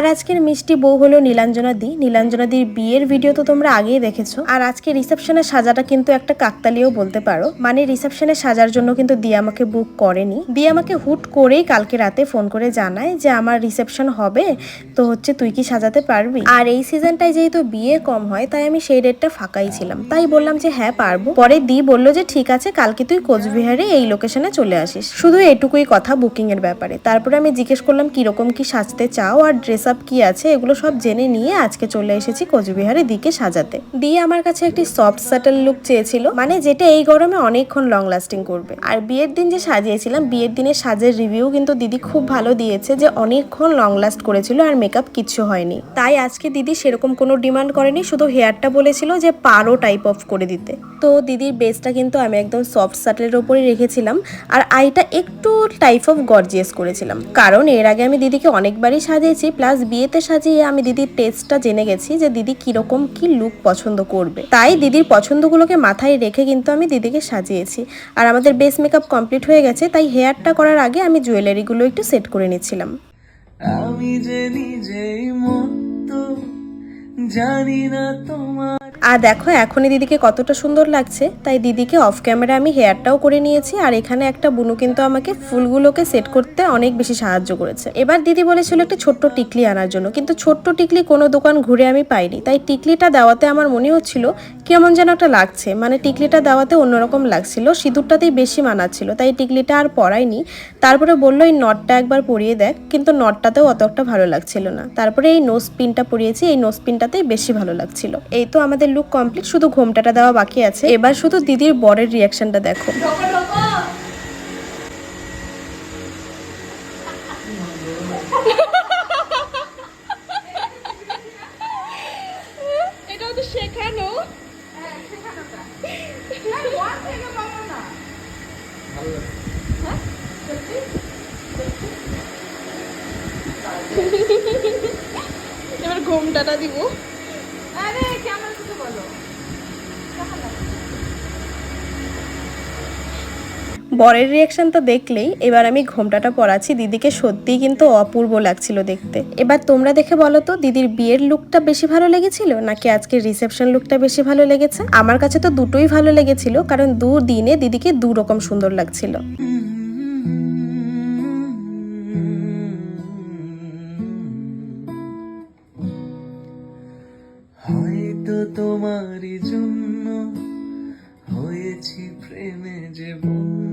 আর আজকের মিষ্টি বউ হলো নীলাঞ্জনা দি নীলাঞ্জনা দির বিয়ের ভিডিও তো তোমরা আগেই দেখেছ। আর আজকে রিসেপশনের সাজাটা কিন্তু একটা কাকতালিও বলতে পারো। মানে রিসেপশনে সাজার জন্য কিন্তু দি আমাকে বুক করেনি। দি আমাকে হুট করেই কালকে রাতে ফোন করে জানায় যে আমার রিসেপশন হবে, তো হচ্ছে তুই কি সাজাতে পারবি? আর এই সিজনটায় যেহেতু বিয়ে কম হয়, তাই আমি সেই ডেটটা ফাঁকাই ছিলাম। তাই বললাম যে হ্যাঁ পারব। পরে দি বলল যে ঠিক আছে, কালকে তুই কোচবিহারে এই লোকেশনে চলে আসিস। শুধু এটুকুই কথা বুকিং এর ব্যাপারে। তারপরে আমি জিজ্ঞেস করলাম, কীরকম কি সাজতে চাও? আর ড্রেস আপ কি আছে এগুলো সব জেনে নিয়ে আজকে চলে এসেছি কোচবিহারের দিকে সাজাতে। দিয়ে আমার কাছে একটি সফট সাটেল লুক চেয়েছিল মানে যেটা এই গরমে অনেকক্ষণ লং লাস্টিং করবে। আর বিয়ের দিন যে সাজিয়েছিলাম, বিয়ের দিনের সাজের রিভিউ কিন্তু দিদি খুব ভালো দিয়েছে যে অনেকক্ষণ লং লাস্ট করেছিল আর মেকআপ কিচ্ছু হয়নি। তাই আজকে দিদি সেরকম কোনো ডিমান্ড করেনি, শুধু হেয়ারটা বলেছিল যে পারো টাইপ অফ করে দিতে। তো দিদির বেসটা কিন্তু আমি একদম সফট সাটেলের ওপরে রেখেছিলাম। আর আইটা একটু টাইপ অফ গর্জিয়াস করেছিলাম। কারণ এর আগে আমি দিদিকে অনেকবারই সাজিয়েছি প্লাস বিয়েতে সাজিয়ে আমি দিদির টেস্টটা জেনে গেছি যে দিদি কীরকম কি লুক পছন্দ করবে। তাই দিদির পছন্দগুলোকে মাথায় রেখে কিন্তু আমি দিদিকে সাজিয়েছি। আর আমাদের বেস মেকআপ কমপ্লিট হয়ে গেছে, তাই হেয়ারটা করার আগে আমি জুয়েলারিগুলো একটু সেট করে নিচ্ছিলাম। আমি যে নিজেই মতো জানি না তোমার আর দেখো, এখনই দিদিকে কতটা সুন্দর লাগছে। তাই দিদিকে অফ ক্যামেরা আমি হেয়ারটাও করে নিয়েছি, আর এখানে একটা বুনু কিন্তু আমাকে ফুলগুলোকে সেট করতে অনেক বেশি সাহায্য করেছে। এবার দিদি বলেছিল একটা ছোট্ট টিকলি আনার জন্য, কিন্তু ছোট্ট টিকলি কোনো দোকান ঘুরে আমি পাইনি। তাই টিকলিটা দেওয়াতে আমার মনে হচ্ছিল কেমন যেন একটা লাগছে। মানে টিকলিটা দেওয়াতে অন্যরকম লাগছিল, সিঁদুরটাতেই বেশি মানাচ্ছিল, তাই টিকলিটা আর পরাইনি তারপরে বলল, এই নটটা একবার পরিয়ে দেখ। কিন্তু নটটাতেও অত একটা ভালো লাগছিল না। তারপরে এই নোজ পিনটা পরিয়েছি, এই নোজ পিনটাতেই বেশি ভালো লাগছিল। এই তো আমাদের লুক কমপ্লিট শুধু ঘোমটাটা দেওয়া বাকি আছে। এবার শুধু দিদির বরের রিয়াকশনটা দেখো। শেখানো। এবার ঘোমটাটা দিব। আরে কেমন কিছু বলো? বরের রিয়াকশন তো দেখলেই। এবার আমি ঘোমটাটা পরাচ্ছি দিদিকে। সত্যিই কিন্তু অপূর্ব লাগছিল দেখতে। এবার তোমরা দেখে বলো তো, দিদির বিয়ের লুকটা বেশি ভালো লেগেছিল, নাকি আজকের রিসেপশন লুকটা বেশি ভালো লেগেছে? আমার কাছে তো দুটোই ভালো লেগেছিল, কারণ দু দিনে দিদিকে দু রকম সুন্দর লাগছিল। হয়তো তোমারই জন্য হয়েছি প্রেমে যে বন্ধু